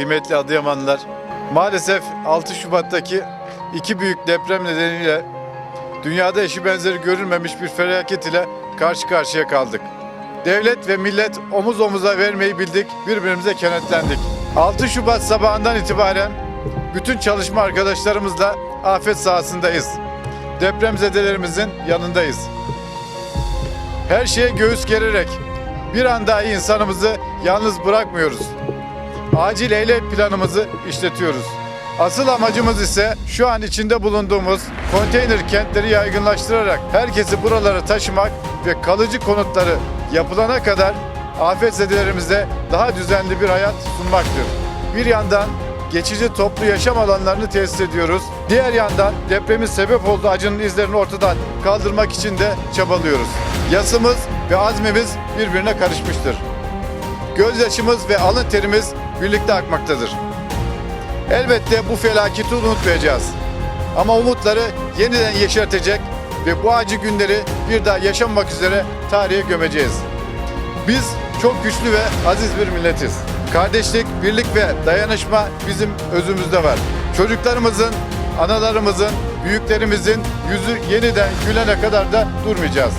kıymetli Adıyamanlılar. Maalesef 6 Şubat'taki iki büyük deprem nedeniyle dünyada eşi benzeri görülmemiş bir felaket ile karşı karşıya kaldık. Devlet ve millet omuz omuza vermeyi bildik, birbirimize kenetlendik. 6 Şubat sabahından itibaren bütün çalışma arkadaşlarımızla afet sahasındayız. Depremzedelerimizin yanındayız. Her şeye göğüs gererek bir an dahi insanımızı yalnız bırakmıyoruz. Acil eylem planımızı işletiyoruz. Asıl amacımız ise şu an içinde bulunduğumuz konteyner kentleri yaygınlaştırarak herkesi buralara taşımak ve kalıcı konutları yapılana kadar afetzedelerimize daha düzenli bir hayat sunmaktır. Bir yandan geçici toplu yaşam alanlarını tesis ediyoruz. Diğer yandan depremin sebep olduğu acının izlerini ortadan kaldırmak için de çabalıyoruz. Yasımız ve azmimiz birbirine karışmıştır. Gözyaşımız ve alın terimiz birlikte akmaktadır. Elbette bu felaketi unutmayacağız. Ama umutları yeniden yeşertecek ve bu acı günleri bir daha yaşanmak üzere tarihe gömeceğiz. Biz çok güçlü ve aziz bir milletiz. Kardeşlik, birlik ve dayanışma bizim özümüzde var. Çocuklarımızın, analarımızın, büyüklerimizin yüzü yeniden gülene kadar da durmayacağız.